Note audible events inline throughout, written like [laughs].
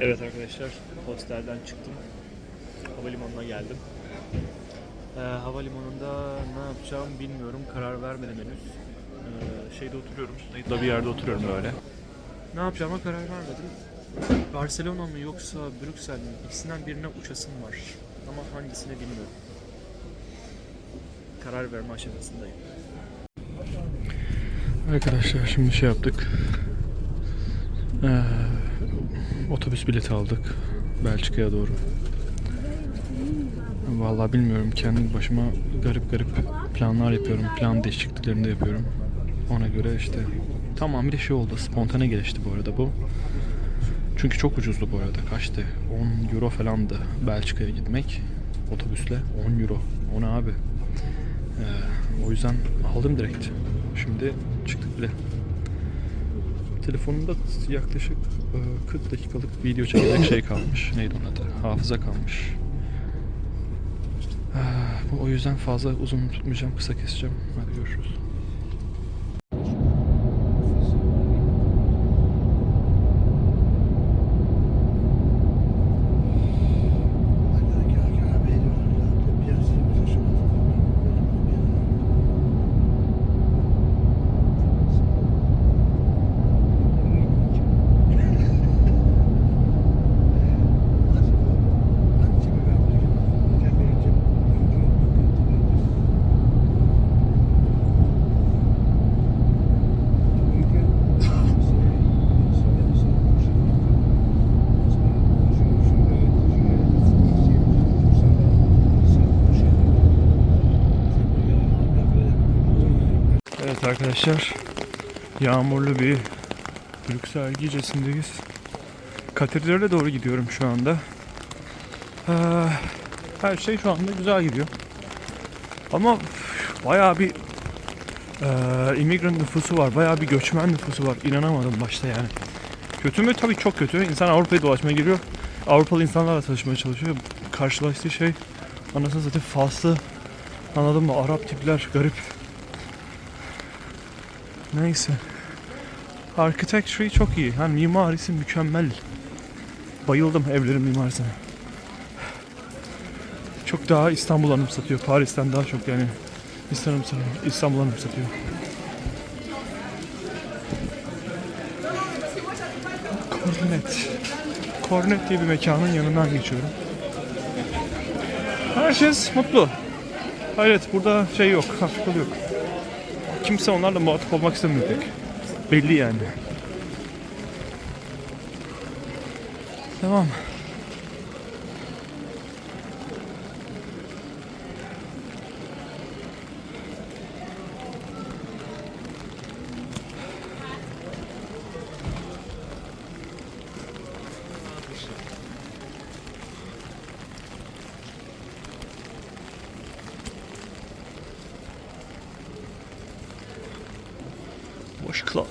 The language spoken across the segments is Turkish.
Evet arkadaşlar, hostelden çıktım. Havalimanına geldim. Ee, havalimanında ne yapacağım bilmiyorum. Karar vermedim henüz. Ee, şeyde oturuyorum. Da bir yerde oturuyorum böyle. Ne yapacağıma karar vermedim. Barcelona mı yoksa Brüksel mi? İkisinden birine uçasım var. Ama hangisini bilmiyorum. Karar verme aşamasındayım. Arkadaşlar şimdi şey yaptık. Ee, otobüs bileti aldık Belçika'ya doğru. Vallahi bilmiyorum kendi başıma garip garip planlar yapıyorum. Plan değişikliklerini de yapıyorum. Ona göre işte tamam bir de şey oldu spontane gelişti bu arada bu. Çünkü çok ucuzdu bu arada. Kaçtı? 10 euro falandı Belçika'ya gitmek otobüsle. 10 euro. O ne abi? Ee, o yüzden aldım direkt. Şimdi çıktık bile. Telefonumda yaklaşık e, 40 dakikalık video çekecek şey kalmış. [laughs] Neydi onun adı? Hafıza kalmış. Ah, Bu o yüzden fazla uzun tutmayacağım, kısa keseceğim. Hadi görüşürüz. Evet arkadaşlar, yağmurlu bir Brüksel gecesindeyiz. Katedrale doğru gidiyorum şu anda. Ee, Her şey şu anda güzel gidiyor. Ama bayağı bir e, immigrant nüfusu var, bayağı bir göçmen nüfusu var. İnanamadım başta yani. Kötü mü? Tabii çok kötü. İnsan Avrupa'yı dolaşmaya giriyor. Avrupalı insanlarla tanışmaya çalışıyor. Karşılaştığı şey anasını satayım Faslı, anladın mı? Arap tipler, garip. Neyse. Architecture çok iyi. Yani mimarisi mükemmel. Bayıldım evlerin mimarisine. Çok daha İstanbul anımsatıyor. Paris'ten daha çok yani İstanbul, anımsatıyor. Kornet. Kornet diye bir mekanın yanından geçiyorum. Herkes mutlu. Hayret burada şey yok, hafiflik yok kimse onlarla muhatap olmak istemiyor pek. Belli yani. Tamam. Boş Club.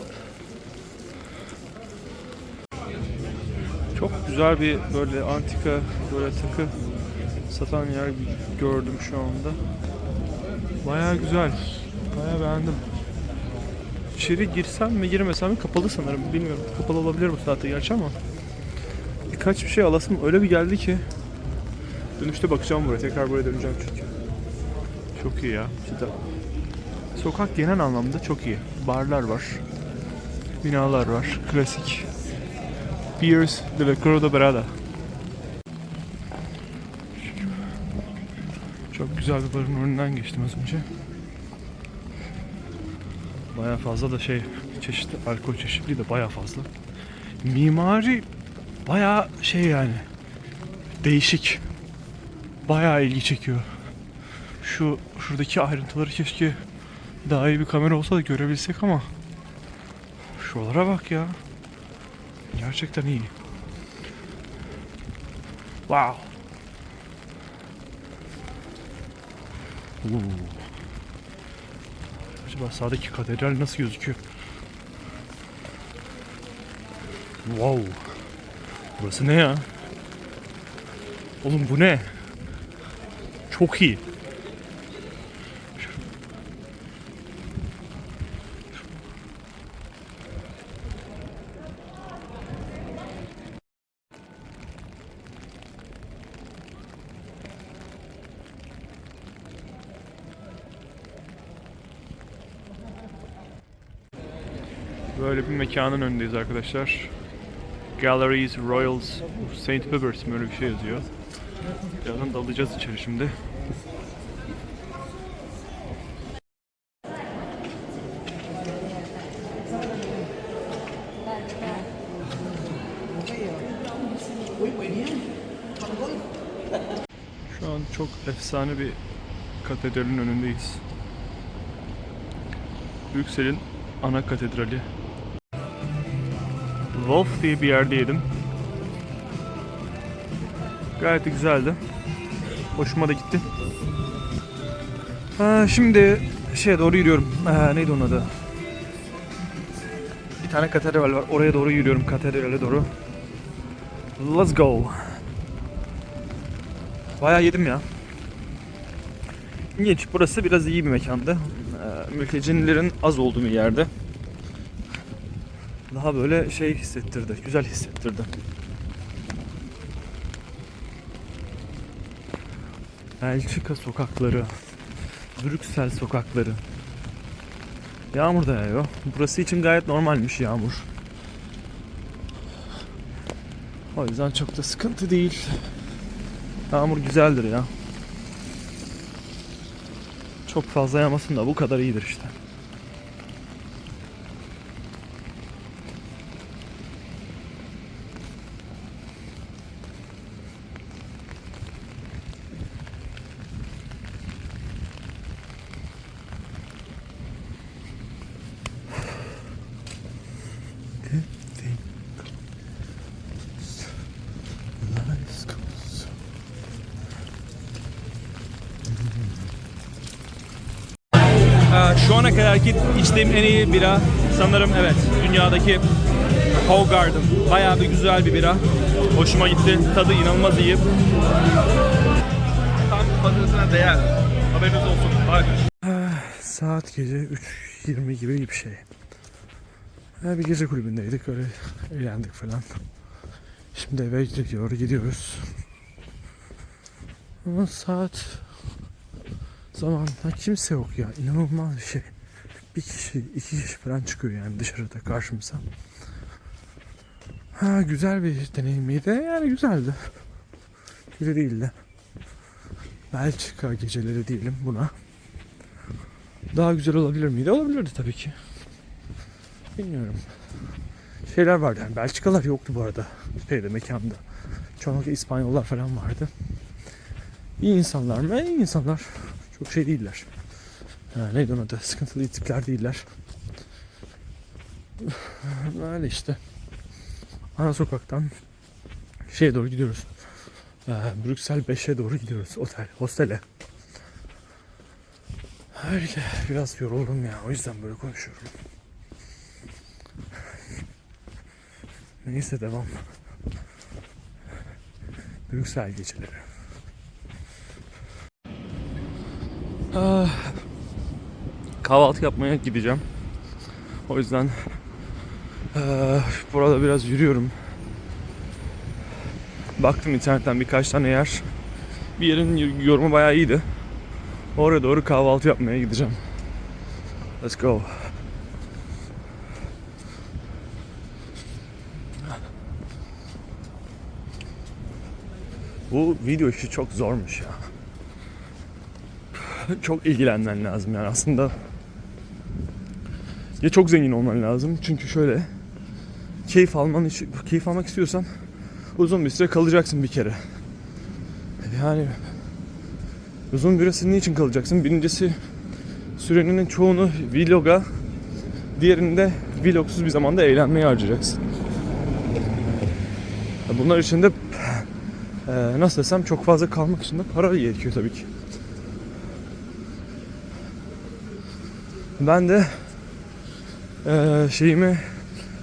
Çok güzel bir böyle antika böyle takı satan yer gördüm şu anda. Baya güzel. Baya beğendim. İçeri girsem mi girmesem mi kapalı sanırım. Bilmiyorum. Kapalı olabilir bu saatte gerçi ama. Birkaç bir şey alasım öyle bir geldi ki. Dönüşte bakacağım buraya. Tekrar buraya döneceğim çünkü. Çok iyi ya. Cidden. Sokak genel anlamda çok iyi. Barlar var. Binalar var. Klasik. Piers de la Cruz Brada. Çok güzel bir barın önünden geçtim az önce. Baya fazla da şey çeşitli alkol çeşitliliği de baya fazla. Mimari baya şey yani değişik. Baya ilgi çekiyor. Şu şuradaki ayrıntıları keşke daha iyi bir kamera olsa da görebilsek ama şuralara bak ya. Gerçekten iyi. Wow. Oo. Acaba sağdaki katedral nasıl gözüküyor? Wow. Burası ne ya? Oğlum bu ne? Çok iyi. Böyle bir mekanın önündeyiz arkadaşlar. Galleries Royals St. Peppers mi öyle bir şey yazıyor. Birazdan dalacağız içeri şimdi. Şu an çok efsane bir katedralin önündeyiz. Brüksel'in ana katedrali. Wolf diye bir yerde yedim. Gayet güzeldi. Hoşuma da gitti. Ha, şimdi şeye doğru yürüyorum. Ha, neydi onun adı? Bir tane katedral var. Oraya doğru yürüyorum. Katedrale doğru. Let's go. Bayağı yedim ya. İlginç. Burası biraz iyi bir mekandı. Ee, mültecilerin az olduğu bir yerde. Daha böyle şey hissettirdi. Güzel hissettirdi. Belçika sokakları. Brüksel sokakları. Yağmur da yağıyor. Burası için gayet normalmiş yağmur. O yüzden çok da sıkıntı değil. Yağmur güzeldir ya. Çok fazla yağmasın da bu kadar iyidir işte. Ee, Şu ana kadarki içtiğim en iyi bira sanırım evet dünyadaki Hoegaarden. Bayağı bir güzel bir bira. Hoşuma gitti. Tadı inanılmaz iyi. Tam patatesine değer. Haberiniz olsun. Hadi. Saat gece 3.20 gibi bir şey. Ha, bir gece kulübündeydik öyle eğlendik falan. Şimdi eve gidiyor, gidiyoruz. Ama saat zaman ha, kimse yok ya inanılmaz bir şey. Bir kişi, iki kişi falan çıkıyor yani dışarıda karşımıza. Ha güzel bir deneyim miydi? Yani güzeldi. Kötü değildi. Belçika geceleri diyelim buna. Daha güzel olabilir miydi? Olabilirdi tabii ki. Bilmiyorum. Şeyler vardı yani Belçikalar yoktu bu arada şeyde mekanda. Çoğunlukla İspanyollar falan vardı. İyi insanlar mı? İyi insanlar. Çok şey değiller. Neydi onun adı? Sıkıntılı tipler değiller. Öyle işte. Ana sokaktan şeye doğru gidiyoruz. Ee, Brüksel 5'e doğru gidiyoruz. Otel, hostele. Öyle biraz yoruldum ya. O yüzden böyle konuşuyorum. Neyse devam. Brüksel geceleri. Ah, kahvaltı yapmaya gideceğim. O yüzden ah, burada biraz yürüyorum. Baktım internetten birkaç tane yer. Bir yerin yorumu bayağı iyiydi. Oraya doğru kahvaltı yapmaya gideceğim. Let's go. Bu video işi çok zormuş ya. Çok ilgilenmen lazım yani aslında. Ya çok zengin olman lazım çünkü şöyle keyif alman keyif almak istiyorsan uzun bir süre kalacaksın bir kere. Yani uzun bir süre niçin kalacaksın? Birincisi sürenin çoğunu vloga, diğerinde vlogsuz bir zamanda eğlenmeye harcayacaksın. Bunlar için de e, nasıl desem çok fazla kalmak için de para gerekiyor tabii ki. Ben de e, şeyimi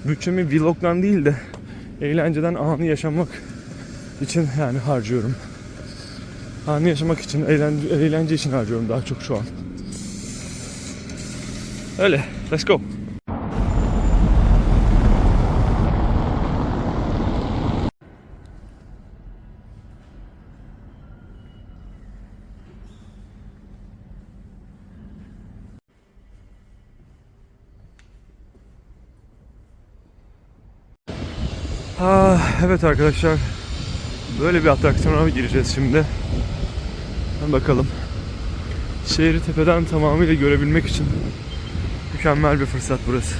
bütçemi vlogdan değil de eğlenceden anı yaşamak için yani harcıyorum. Anı yaşamak için, eğlence, eğlence için harcıyorum daha çok şu an. Öyle, let's go. Ah, evet arkadaşlar. Böyle bir atraksiyona gireceğiz şimdi. Bakalım. Şehri tepeden tamamıyla görebilmek için mükemmel bir fırsat burası.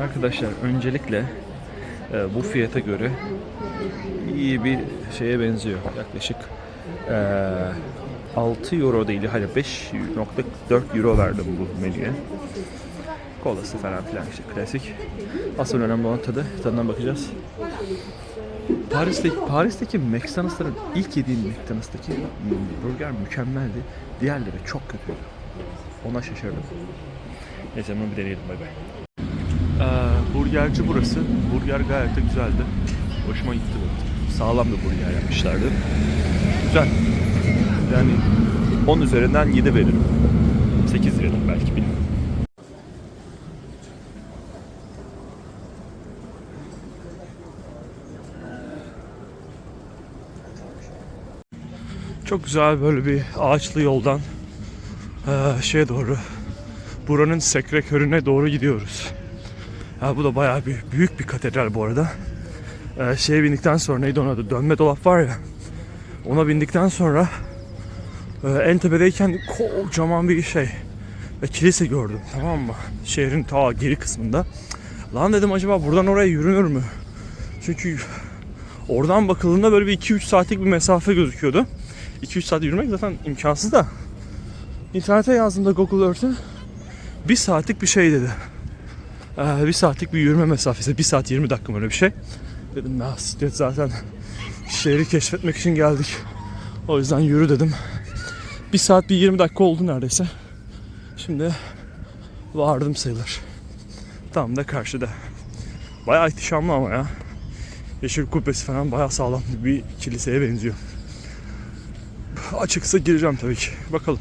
Arkadaşlar öncelikle e, bu fiyata göre iyi bir şeye benziyor. Yaklaşık e, 6 euro değil, hayır 5.4 euro verdim bu menüye. Kolası falan filan işte klasik. Asıl önemli olan tadı. Tadına bakacağız. Paris'teki, Paris'teki McDonald's'ların ilk yediğim McDonald's'taki burger mükemmeldi. Diğerleri çok kötüydü. Ona şaşırdım. Neyse bunu bir deneyelim bay bay. Ee, burgerci burası. Burger gayet de güzeldi. Hoşuma gitti. Sağlam bir burger yapmışlardı. Güzel. Yani 10 üzerinden 7 veririm. 8 veririm belki bilmiyorum. Çok güzel böyle bir ağaçlı yoldan eee, şeye doğru buranın sekrekörüne doğru gidiyoruz. Ya bu da bayağı bir büyük bir katedral bu arada. Ee, şeye bindikten sonra neydi adı? Dönme dolap var ya. Ona bindikten sonra e, en tepedeyken kocaman bir şey ve kilise gördüm tamam mı? Şehrin ta geri kısmında. Lan dedim acaba buradan oraya yürünür mü? Çünkü oradan bakıldığında böyle bir 2-3 saatlik bir mesafe gözüküyordu. 2-3 saat yürümek zaten imkansız da. İnternete yazdığımda Google Earth'e bir saatlik bir şey dedi. Ee, bir saatlik bir yürüme mesafesi. Bir saat 20 dakika öyle bir şey. Dedim ya zaten şehri keşfetmek için geldik. O yüzden yürü dedim. Bir saat bir 20 dakika oldu neredeyse. Şimdi vardım sayılır. Tam da karşıda. Bayağı ihtişamlı ama ya. Yeşil kubbesi falan bayağı sağlam bir kiliseye benziyor. Açıksa gireceğim tabii ki. Bakalım.